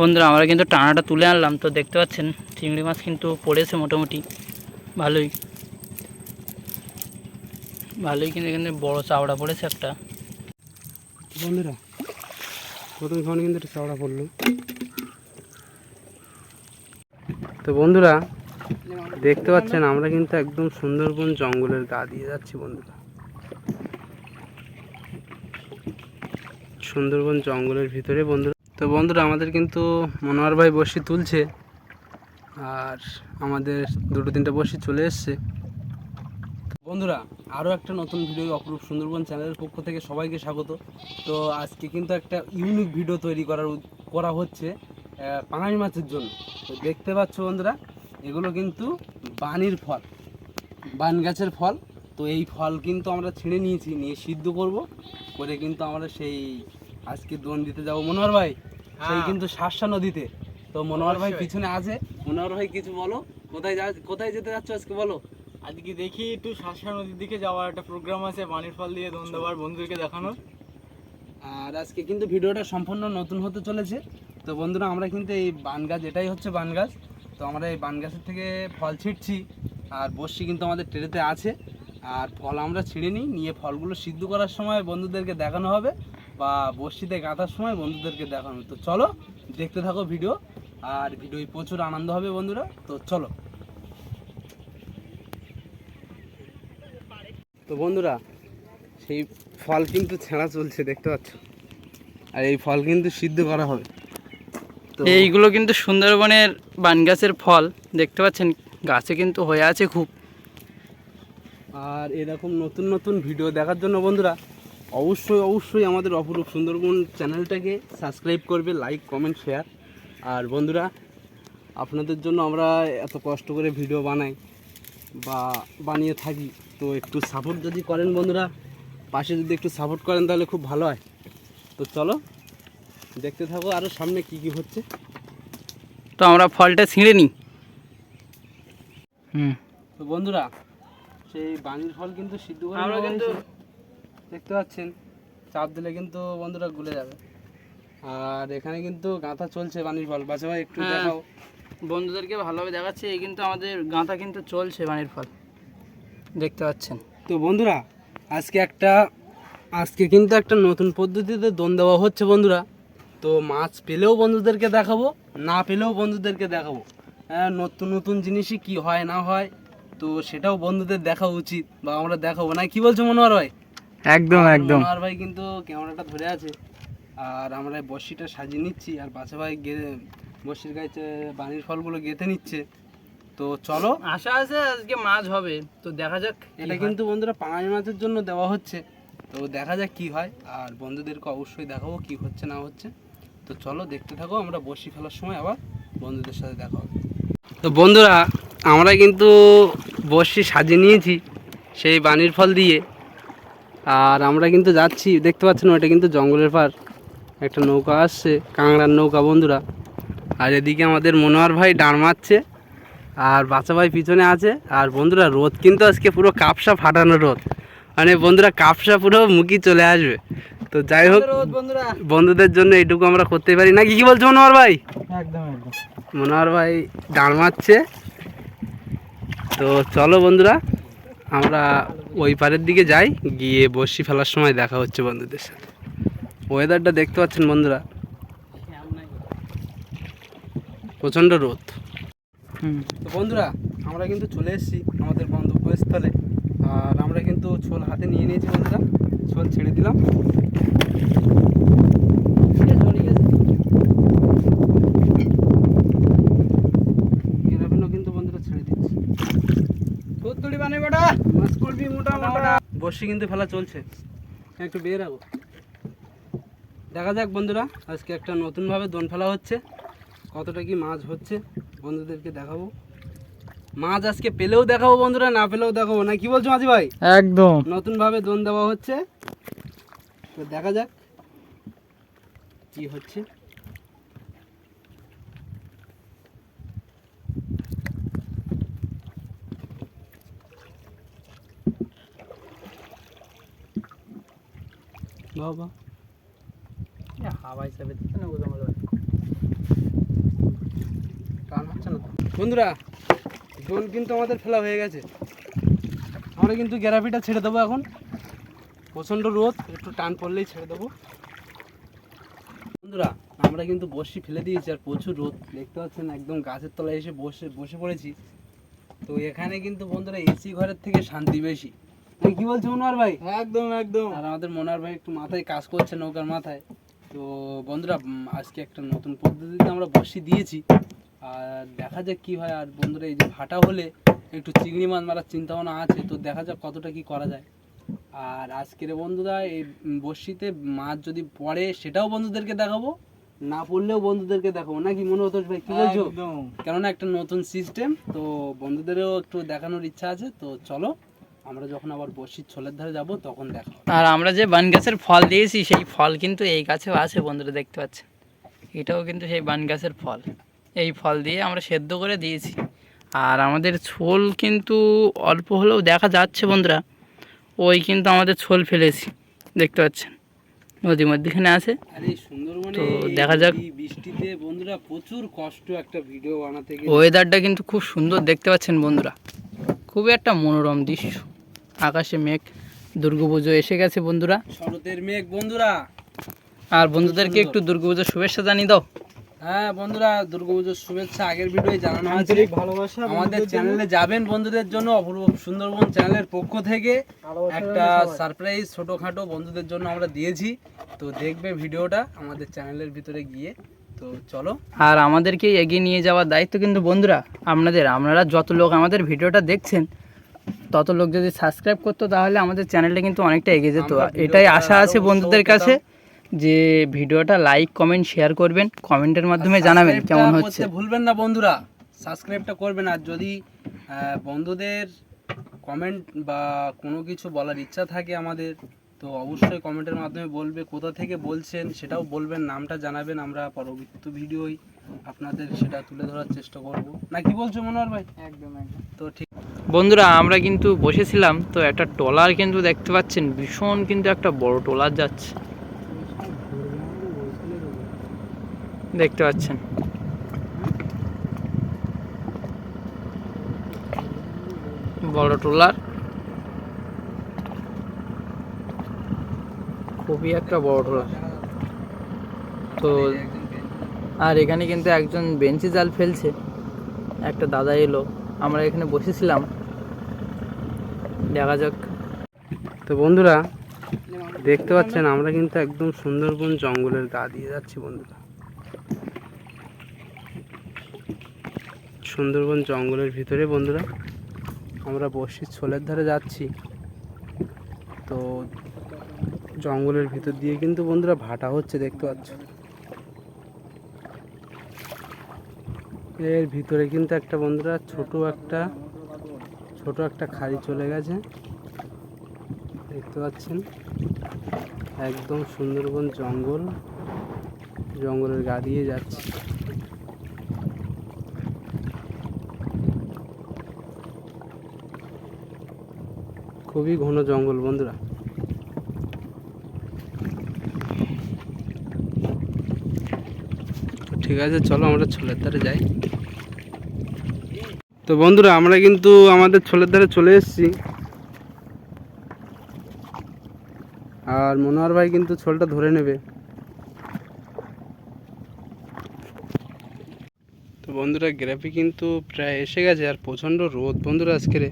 বন্ধুরা, আমরা কিন্তু টানাটা তুলে আনলাম, তো দেখতে পাচ্ছেন চিংড়ি মাছ কিন্তু পড়েছে মোটামুটি। ভালোই। ভালোই কিন্তু এখানে বড় চাওড়া পড়েছে একটা। বন্ধুরা, প্রথম খাওয়ানো কিন্তু একটা চওড়া পড়ল। তো বন্ধুরা, দেখতে পাচ্ছেন আমরা কিন্তু একদম সুন্দরবন জঙ্গলের গা দিয়ে যাচ্ছি বন্ধুরা। সুন্দরবন জঙ্গলের ভিতরে বন্ধুরা তো বন্ধুরা, আমাদের কিন্তু মনোহর ভাই বসি তুলছে আর আমাদের দুটো তিনটা বসি চলে এসছে। বন্ধুরা আরও একটা নতুন ভিডিও অপরূপ সুন্দরবন চ্যানেলের পক্ষ থেকে সবাইকে স্বাগত। তো আজকে কিন্তু একটা ইউনিক ভিডিও তৈরি করার করা হচ্ছে পাঙাশ মাছের জন্য। তো দেখতে পাচ্ছ বন্ধুরা, এগুলো কিন্তু বানির ফল, বান গাছের ফল। তো এই ফল কিন্তু আমরা ছিঁড়ে নিয়েছি, নিয়ে সিদ্ধ করব, করে কিন্তু আমরা সেই আজকে দোন দিতে যাব। মনোহর ভাই সেই কিন্তু শাসা নদীতে। তো মনোহর ভাই পিছনে আছে। মনোহর ভাই কিছু বলো? কোথায় যা কোথায় যেতে যাচ্ছ আজকে বলো? আজকে দেখি একটু শাসা নদীর দিকে যাওয়ার একটা প্রোগ্রাম আছে পানির ফল দিয়ে দোন দেওয়ার বন্ধুদেরকে দেখানো আর আজকে কিন্তু ভিডিওটা সম্পূর্ণ নতুন হতে চলেছে। তো বন্ধুরা আমরা কিন্তু এই বান গাছ এটাই হচ্ছে বান গাছ। তো আমরা এই বান গাছের থেকে ফল ছিটছি আর বর্ষি কিন্তু আমাদের ট্রেতে আছে। আর ফল আমরা ছিঁড়ে নিই নিয়ে ফলগুলো সিদ্ধ করার সময় বন্ধুদেরকে দেখানো হবে। বা বর্ষিতে গাঁথার সময় বন্ধুদেরকে দেখানো। তো চলো দেখতে থাকো ভিডিও আর ভিডিও প্রচুর আনন্দ হবে বন্ধুরা। তো চলো। তো বন্ধুরা সেই ফল কিন্তু ছেঁড়া চলছে দেখতে পাচ্ছ? আর এই ফল কিন্তু সিদ্ধ করা হবে। তো এইগুলো কিন্তু সুন্দরবনের বান গাছের ফল দেখতে পাচ্ছেন? গাছে কিন্তু হয়ে আছে খুব। আর এরকম নতুন নতুন ভিডিও দেখার জন্য বন্ধুরা অবশ্যই অবশ্যই আমাদের অপরূপ সুন্দরবন চ্যানেলটাকে সাবস্ক্রাইব করবে লাইক কমেন্ট শেয়ার আর বন্ধুরা আপনাদের জন্য আমরা এত কষ্ট করে ভিডিও বানাই বা বানিয়ে থাকি তো একটু সাপোর্ট যদি করেন বন্ধুরা পাশে যদি একটু সাপোর্ট করেন তাহলে খুব ভালো হয়। তো চলো দেখতে থাকো আরও সামনে কি কি হচ্ছে। তো আমরা ফলটা ছিঁড়ে নিই। হুম। তো বন্ধুরা সেই বাঙির ফল কিন্তু সিদ্ধ করে আমরা কিন্তু-। দেখতে পাচ্ছেন চাপ দিলে কিন্তু বন্ধুরা গুলে যাবে। আর এখানে কিন্তু গাঁথা চলছে বানির ফল। বাচ্চা ভাই একটু হ্যাঁ। দেখাও। বন্ধুদেরকে ভালোভাবে দেখাচ্ছে এই কিন্তু আমাদের গাঁথা কিন্তু চলছে বানের ফল। দেখতে পাচ্ছেন। তো বন্ধুরা আজকে একটা আজকে কিন্তু একটা নতুন পদ্ধতিতে দোন দেওয়া হচ্ছে বন্ধুরা। তো মাছ পেলেও বন্ধুদেরকে দেখাবো না পেলেও বন্ধুদেরকে দেখাবো। হ্যাঁ নতুন নতুন জিনিসই কি হয় না হয় তো সেটাও বন্ধুদের দেখা উচিত বা আমরা দেখাবো। না কি বলছো মনোহর ভাই? একদম একদম। আর ভাই কিন্তু ক্যামেরাটা ধরে আছে। আর আমরা বর্ষিটা সাজিয়ে নিচ্ছি আর বাচ্চা ভাই গে বর্ষির গাছে বানির ফলগুলো গেঁথে নিচ্ছে। তো চলো। আশা আছে আজকে মাছ হবে তো দেখা যাক এটা কিন্তু বন্ধুরা পাঙাশ মাছের জন্য দেওয়া হচ্ছে। তো দেখা যাক কি হয় আর বন্ধুদেরকে অবশ্যই দেখাবো কি হচ্ছে না হচ্ছে। তো চলো দেখতে থাকো আমরা বসি ফেলার সময় আবার বন্ধুদের সাথে দেখা হবে। তো বন্ধুরা আমরা কিন্তু বসি সাজিয়ে নিয়েছি সেই বানির ফল দিয়ে। আর আমরা কিন্তু যাচ্ছি দেখতে পাচ্ছেন ওটা কিন্তু জঙ্গলের পার একটা নৌকা আসছে কাংড়ার নৌকা বন্ধুরা। আর এদিকে আমাদের মনোহর ভাই ডাঁড় মারছে আর বাচ্চা ভাই পিছনে আছে। আর বন্ধুরা রোদ কিন্তু আজকে পুরো কাপসা ফাটানো রোদ। মানে বন্ধুরা কাপসা পুরো মুখি চলে আসবে। তো যাই হোক বন্ধুরা। বন্ধুদের জন্য এইটুকু আমরা করতে পারি। নাকি কি বলছো মনোহর ভাই? একদম একদম। মনোহর ভাই দাঁড় মারছে। তো চলো বন্ধুরা আমরা ওই পারের দিকে যাই গিয়ে বসি ফেলার সময় দেখা হচ্ছে বন্ধুদের সাথে। ওয়েদারটা দেখতে পাচ্ছেন বন্ধুরা? প্রচণ্ড রোদ। তো বন্ধুরা আমরা কিন্তু চলে এসেছি আমাদের গন্তব্যস্থলে আর আমরা কিন্তু ছোল হাতে নিয়ে নিয়েছি বন্ধুরা। ছোল ছেড়ে দিলাম এরাবিনও কিন্তু বন্ধুরা ছেড়ে দিচ্ছি ফুলতুড়ি বানে বেটা মাছ পড়বি মোটা বর্ষি কিন্তু ফেলা চলছে। একটু বের রাখো দেখা যাক বন্ধুরা আজকে একটা নতুনভাবে দোন ফেলা হচ্ছে। কতটা কি মাছ হচ্ছে বন্ধুদেরকে দেখাবো। মাছ আজকে পেলেও দেখাবো বন্ধুরা না পেলেও দেখাবো না। কি বলছো মাঝি ভাই? একদম। নতুনভাবে দোন দেওয়া হচ্ছে। তো দেখা যাক কি হচ্ছে। বাবা। হাওয়া হিসাবে দিচ্ছে না বোঝা বন্ধুরা ড্রোন কিন্তু আমাদের ফেলা হয়ে গেছে। আমরা কিন্তু গ্যারাপিটা ছেড়ে দেবো এখন। প্রচণ্ড রোদ একটু টান পড়লেই ছেড়ে দেবো। বন্ধুরা আমরা কিন্তু বসি ফেলে দিয়েছি আর প্রচুর রোদ। দেখতে পাচ্ছেন একদম গাছের তলায় এসে বসে বসে পড়েছি। তো এখানে কিন্তু বন্ধুরা এসি ঘরের থেকে শান্তি বেশি। কি বলছো মনোয়ার ভাই? একদম একদম। আর আমাদের মনার ভাই একটু মাথায় কাজ করছে নৌকার মাথায়। তো বন্ধুরা আজকে একটা নতুন পদ্ধতিতে আমরা বসি দিয়েছি। আর দেখা যাক কি হয়। আর বন্ধুরা এই যে ভাটা হলে একটু চিংড়ি মাছ মারার চিন্তা ভাবনা আছে তো দেখা যাক কতটা কি করা যায়। আর আজকের বন্ধুরা এই বড়শিতে মাছ যদি পড়ে সেটাও বন্ধুদেরকে দেখাবো। না পড়লেও বন্ধুদেরকে দেখাবো। নাকি মনে হতো ভাই কি বলছো? কেননা একটা নতুন সিস্টেম তো বন্ধুদেরও একটু দেখানোর ইচ্ছা আছে তো চলো আমরা যখন আবার বড়শির ছোলের ধারে যাব তখন দেখা আর আমরা যে বান গাছের ফল দিয়েছি সেই ফল কিন্তু এই গাছেও আছে বন্ধুরা দেখতে পাচ্ছেন? এটাও কিন্তু সেই বান গাছের ফল। এই ফল দিয়ে আমরা সেদ্ধ করে দিয়েছি। আর আমাদের ছোল কিন্তু অল্প হলেও দেখা যাচ্ছে বন্ধুরা ওই কিন্তু আমাদের ছোল ফেলেছি দেখতে পাচ্ছেন? নদীর মধ্যেখানে আছে। আর এই সুন্দরবনে তো দেখা যাক। বৃষ্টিতে বন্ধুরা প্রচুর কষ্ট একটা ভিডিও বানাতে ওয়েদারটা কিন্তু খুব সুন্দর দেখতে পাচ্ছেন বন্ধুরা? খুবই একটা মনোরম দৃশ্য। আকাশে মেঘ দুর্গাপুজো এসে গেছে বন্ধুরা। শরতের মেঘ বন্ধুরা। আর বন্ধুদেরকে একটু দুর্গাপুজোর শুভেচ্ছা জানিয়ে দাও। হ্যাঁ বন্ধুরা দুর্গাপুজোর শুভেচ্ছা আগের ভিডিওয়ে জানানো হয়েছে। ভালোবাসা আমাদের চ্যানেলে যাবেন বন্ধুদের জন্য অপূর্ব সুন্দরবন চ্যানেলের পক্ষ থেকে। একটা সারপ্রাইজ ছোটোখাটো বন্ধুদের জন্য আমরা দিয়েছি। তো দেখবে ভিডিওটা আমাদের চ্যানেলের ভিতরে গিয়ে। তো চলো। আর আমাদেরকে এগিয়ে নিয়ে যাওয়ার দায়িত্ব কিন্তু বন্ধুরা আপনাদের। আপনারা যত লোক আমাদের ভিডিওটা দেখছেন তত লোক যদি সাবস্ক্রাইব করতো তাহলে আমাদের চ্যানেলটা কিন্তু অনেকটা এগিয়ে যেত। এটাই আশা আছে বন্ধুদের কাছে যে ভিডিওটা লাইক কমেন্ট শেয়ার করবেন। কমেন্টের মাধ্যমে জানাবেন কেমন হচ্ছে। ভুলবেন না বন্ধুরা। সাবস্ক্রাইবটা করবেন। আর যদি আহ, বন্ধুদের কমেন্ট বা কোনো কিছু বলার ইচ্ছা থাকে আমাদের তো অবশ্যই কমেন্টের মাধ্যমে বলবে। কোথা থেকে বলছেন সেটাও বলবেন। নামটা জানাবেন। আমরা পরবর্তী ভিডিওই আপনাদের সেটা তুলে ধরার চেষ্টা করব। না কি বলছো মনোহর ভাই? একদম একদম। তো ঠিক। বন্ধুরা আমরা কিন্তু বসেছিলাম তো একটা ট্রলার কিন্তু দেখতে পাচ্ছেন ভীষণ কিন্তু একটা বড় ট্রলার যাচ্ছে। দেখতে পাচ্ছেন। বড় ট্রলার। খুবই একটা বড় ট্রলার। তো আর এখানে কিন্তু একজন বেঞ্চি জাল ফেলছে। একটা দাদা এলো। আমরা এখানে বসেছিলাম। দেখা যাক। তো বন্ধুরা, দেখতে পাচ্ছেন, আমরা কিন্তু একদম সুন্দরবন জঙ্গলের গা দিয়ে যাচ্ছি বন্ধুরা। সুন্দরবন জঙ্গলের ভিতরে বন্ধুরা, আমরা বসির ছোলের ধারে যাচ্ছি। তো জঙ্গলের ভিতর দিয়ে কিন্তু বন্ধুরা ভাটা হচ্ছে, দেখতে পাচ্ছ? এর ভিতরে কিন্তু একটা বন্ধুরা ছোট একটা ছোট একটা খাড়ি চলে গেছে। দেখতে পাচ্ছেন? একদম সুন্দরবন জঙ্গল, জঙ্গলের গা দিয়ে যাচ্ছে। খুবই ঘন জঙ্গল বন্ধুরা। ঠিক আছে, চলো আমরা ছোলের ধারে যাই। তো বন্ধুরা, আমরা কিন্তু আমাদের ছোলের ধারে চলে এসেছি। আর মনোহর ভাই কিন্তু ছোলটা ধরে নেবে। তো বন্ধুরা, গ্রাফি কিন্তু প্রায় এসে গেছে, আর প্রচণ্ড রোদ বন্ধুরা আজকের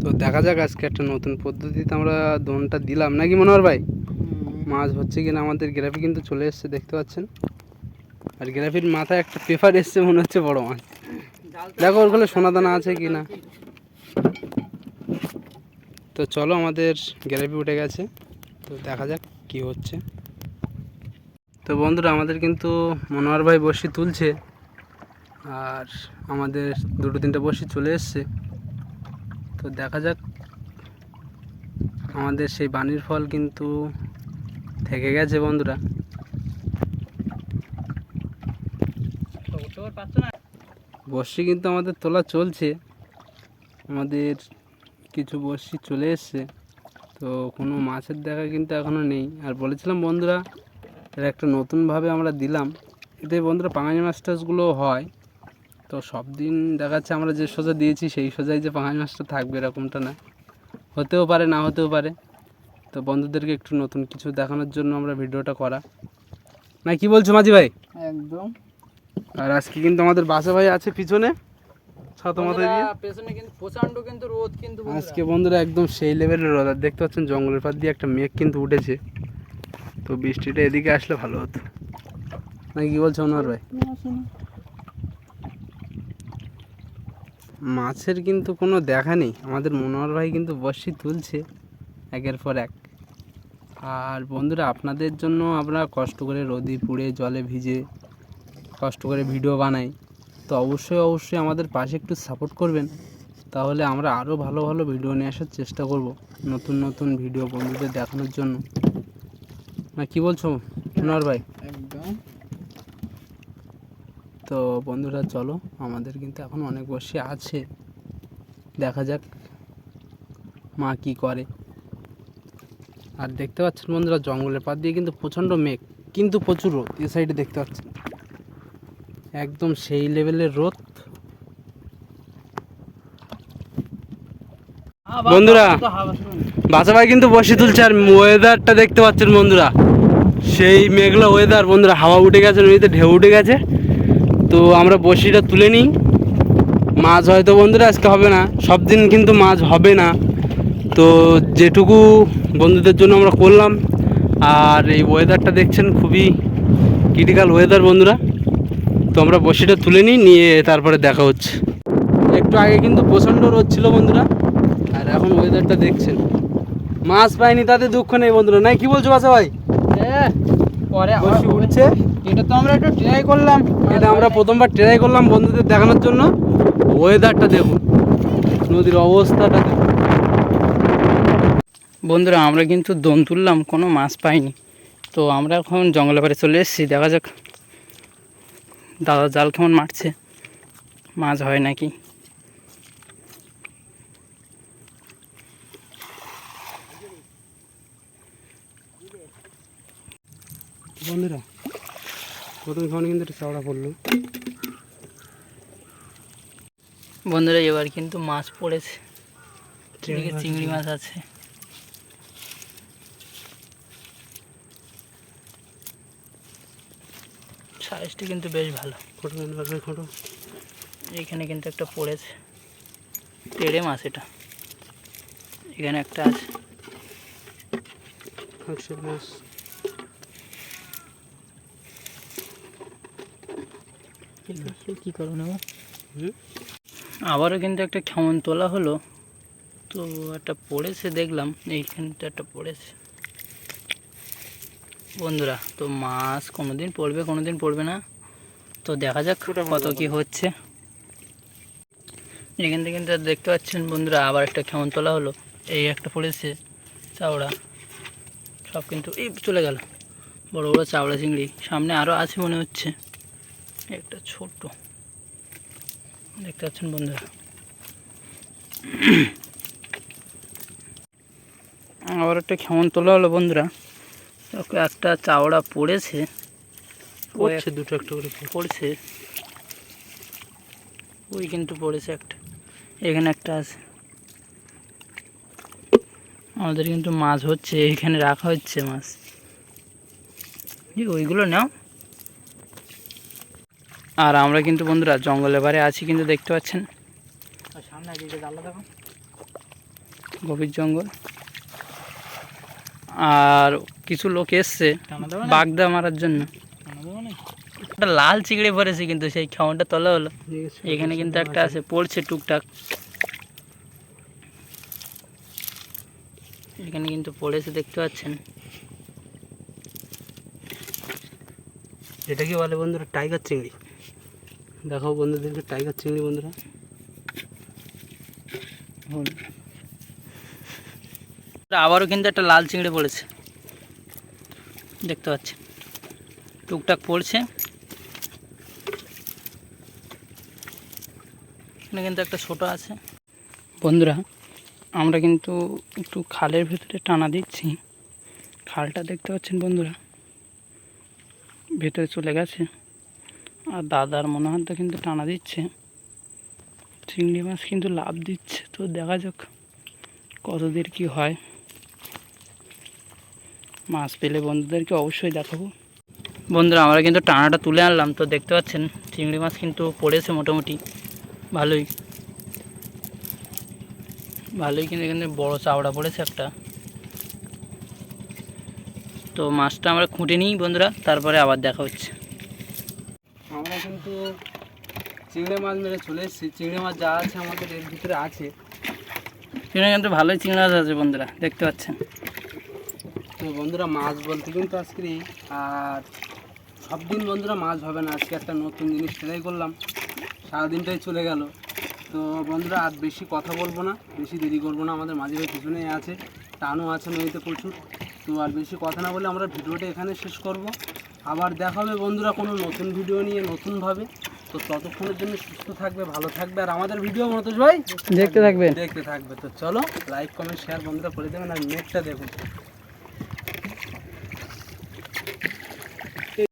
তো দেখা যাক আজকে একটা নতুন পদ্ধতিতে আমরা দোনটা দিলাম। নাকি মনোহর ভাই? মাছ হচ্ছে কিনা আমাদের গ্রাফি কিন্তু চলে এসছে, দেখতে পাচ্ছেন? আর গ্রাফির মাথায় একটা পেপার এসছে, মনে হচ্ছে বড় মাছ। দেখো, ওর কোলে সোনা দানা আছে কি না তো চলো, আমাদের গ্যালারি উঠে গেছে। তো দেখা যাক কি হচ্ছে। তো বন্ধুরা, আমাদের কিন্তু মনোহর ভাই বসি তুলছে, আর আমাদের দুটো তিনটে বসি চলে এসছে। তো দেখা যাক, আমাদের সেই বাণীর ফল কিন্তু থেকে গেছে বন্ধুরা। বর্ষি কিন্তু আমাদের তোলা চলছে। আমাদের কিছু বর্ষি চলে এসছে। তো কোনো মাছের দেখা কিন্তু এখনও নেই। আর বলেছিলাম বন্ধুরা, এর একটা নতুনভাবে আমরা দিলাম। এতে বন্ধুরা পাঙাশ মাছ টাছগুলো হয়। তো সব দিন দেখাচ্ছে আমরা যে সোজা দিয়েছি, সেই সোজাই যে পাঙাশ মাছটা থাকবে এরকমটা না। হতেও পারে, না হতেও পারে। তো বন্ধুদেরকে একটু নতুন কিছু দেখানোর জন্য আমরা ভিডিওটা করা। না কি বলছো মাঝি ভাই? একদম। আর আজকে কিন্তু আমাদের বাসা ভাই আছে পিছনে ছাতা মাথায় দিয়ে। পেছনে কিন্তু প্রচণ্ড কিন্তু রোদ কিন্তু আজকে বন্ধুরা একদম সেই লেভেলের রোদ। আর দেখতে পাচ্ছেন জঙ্গলের পাশ দিয়ে একটা মেঘ কিন্তু উঠেছে। তো বৃষ্টিটা এদিকে আসলে ভালো হতো। না কি বলছো অনর ভাই? মাছের কিন্তু কোনো দেখা নেই। আমাদের মনোহর ভাই কিন্তু বর্ষি তুলছে একের পর এক। আর বন্ধুরা আপনাদের জন্য আমরা কষ্ট করে রোদি পুড়ে জলে ভিজে কষ্ট করে ভিডিও বানাই। তো অবশ্যই অবশ্যই আমাদের পাশে একটু সাপোর্ট করবেন। তাহলে আমরা আরও ভালো ভালো ভিডিও নিয়ে আসার চেষ্টা করব নতুন নতুন ভিডিও বন্ধুদের দেখানোর জন্য। না কি বলছো মনোহর ভাই? একদম। তো বন্ধুরা চলো আমাদের কিন্তু এখন অনেক বসে আছে। দেখা যাক মা কি করে। আর দেখতে পাচ্ছেন বন্ধুরা, জঙ্গলের পাশ দিয়ে কিন্তু প্রচণ্ড মেঘ, কিন্তু প্রচুর রোদ এ সাইডে দেখতে পাচ্ছেন। একদম সেই লেভেলের রোদ। বন্ধুরা বাসা ভাই কিন্তু বসে তুলছে, আর ওয়েদারটা দেখতে পাচ্ছেন বন্ধুরা। সেই মেঘলা ওয়েদার বন্ধুরা, হাওয়া উঠে গেছে, নদীতে ঢেউ উঠে গেছে। তো আমরা বসিটা তুলে নিই। মাছ হয়তো বন্ধুরা আজকে হবে না সব দিন কিন্তু মাছ হবে না। তো যেটুকু বন্ধুদের জন্য আমরা করলাম। আর এই ওয়েদারটা দেখছেন খুবই ক্রিটিক্যাল ওয়েদার বন্ধুরা। তো আমরা বসিটা তুলে নিই নিয়ে তারপরে দেখা হচ্ছে। একটু আগে কিন্তু প্রচণ্ড রোদ ছিল বন্ধুরা। আর এখন ওয়েদারটা দেখছেন। মাছ পাইনি তাতে দুঃখ নেই বন্ধুরা। নাই কি বলছো বাসা ভাই? পরে বসি উঠছে। এটা তো আমরা একটু ট্রাই করলাম। এটা আমরা প্রথমবার ট্রাই করলাম বন্ধুদের দেখানোর জন্য। ওয়েদারটা দেখুন নদীর অবস্থাটা দেখুন। বন্ধুরা আমরা কিন্তু দম তুললাম কোনো মাছ পাইনি। তো আমরা এখন জঙ্গলে পাড়ে চলে এসেছি দেখা যাক। দাদা জাল কেমন মারছে? মাছ হয় নাকি? বন্ধুরা প্রথম খাওয়ানো কিন্তু একটু চাওড়া পড়ল। বন্ধুরা এবার কিন্তু মাছ পড়েছে। চিংড়ি মাছ আছে। সাইজটা কিন্তু বেশ ভালো। ফটো বারবার ফটো। এখানে কিন্তু একটা পড়েছে। টেড়ে মাছ এটা। এখানে একটা আছে। মাছ কি করো নেব আবারও কিন্তু একটা খেমন তোলা হলো। তো একটা পড়েছে দেখলাম। এইখানটা একটা পড়েছে। বন্ধুরা তো মাছ কোনোদিন পড়বে কোনোদিন পড়বে না। তো দেখা যাক কত কি হচ্ছে। এখান থেকে কিন্তু দেখতে পাচ্ছেন বন্ধুরা আবার একটা কেমন তোলা হলো এই একটা পড়েছে চাওড়া। সব কিন্তু এই চলে গেল বড় বড় চাওড়া চিংড়ি সামনে আরও আছে মনে হচ্ছে একটা ছোট দেখতে পাচ্ছেন বন্ধুরা। আবার একটা কেমন তোলা হলো বন্ধুরা। একটা চাওড়া পড়েছে। পড়ছে দুটো একটা করে পড়ছে। ওই কিন্তু পড়েছে একটা। এখানে একটা আছে। আমাদের কিন্তু মাছ হচ্ছে এখানে রাখা হচ্ছে মাছ। ওইগুলো নাও। আর আমরা কিন্তু বন্ধুরা জঙ্গলের বারে আছি কিন্তু দেখতে পাচ্ছেন। সামনে গভীর জঙ্গল। আর কিছু লোক এসছে বাগদা মারার জন্য। একটা লাল চিংড়ি পড়েছে কিন্তু সেই খাওয়াটা তোলা হলো। এখানে কিন্তু একটা আছে পড়ছে টুকটাক। এখানে কিন্তু পড়েছে দেখতে পাচ্ছেন। এটা কি বলে বন্ধুরা? টাইগার চিংড়ি। দেখো বন্ধুদেরকে টাইগার চিংড়ি বন্ধুরা। আবারও কিন্তু একটা লাল চিংড়ি পড়েছে। দেখতে পাচ্ছেন। টুকটাক পড়ছে। এখানে কিন্তু একটা ছোট আছে। বন্ধুরা, আমরা কিন্তু একটু খালের ভেতরে টানা দিচ্ছি। খালটা দেখতে পাচ্ছেন বন্ধুরা? ভেতরে চলে গেছে। আর দাদার মনে হয় কিন্তু টানা দিচ্ছে। চিংড়ি মাছ কিন্তু লাভ দিচ্ছে। তো দেখা যাক কতদের কি হয়। মাছ পেলে বন্ধুদেরকে অবশ্যই দেখাবো। বন্ধুরা আমরা কিন্তু টানাটা তুলে আনলাম তো দেখতে পাচ্ছেন চিংড়ি মাছ কিন্তু পড়েছে মোটামুটি। ভালোই। ভালোই কিন্তু এখানে বড় চাওড়া পড়েছে একটা। তো মাছটা আমরা খুঁটে নিই বন্ধুরা তারপরে আবার দেখা হচ্ছে। আমরা কিন্তু চিংড়ি মাছ মেরে চলে এসেছি। চিংড়ি মাছ যা আছে আমাদের এর ভিতরে আছে। এখানে কিন্তু ভালোই চিংড়ি মাছ আছে বন্ধুরা দেখতে পাচ্ছেন। তো বন্ধুরা মাছ বলতে কিন্তু আজকে আর সব দিন বন্ধুরা মাছ হবে না। আজকে একটা নতুন জিনিস ট্রাই করলাম। সারাদিনটাই চলে গেল। তো বন্ধুরা আর বেশি কথা বলব না। বেশি দেরি করব না। আমাদের মাঝে ভাই পিছনেই আছে। টানও আছে নদীতে প্রচুর। তো আর বেশি কথা না বলে আমরা ভিডিওটা এখানে শেষ করব। আবার দেখা হবে বন্ধুরা কোনো নতুন ভিডিও নিয়ে নতুনভাবে। তো ততক্ষণের জন্য সুস্থ থাকবে ভালো থাকবে। আর আমাদের ভিডিও মনোজ ভাই? দেখতে থাকবেন। দেখতে থাকবে। তো চলো লাইক কমেন্ট শেয়ার বন্ধুরা করে দেবেন। আর নেটটা দেখুন।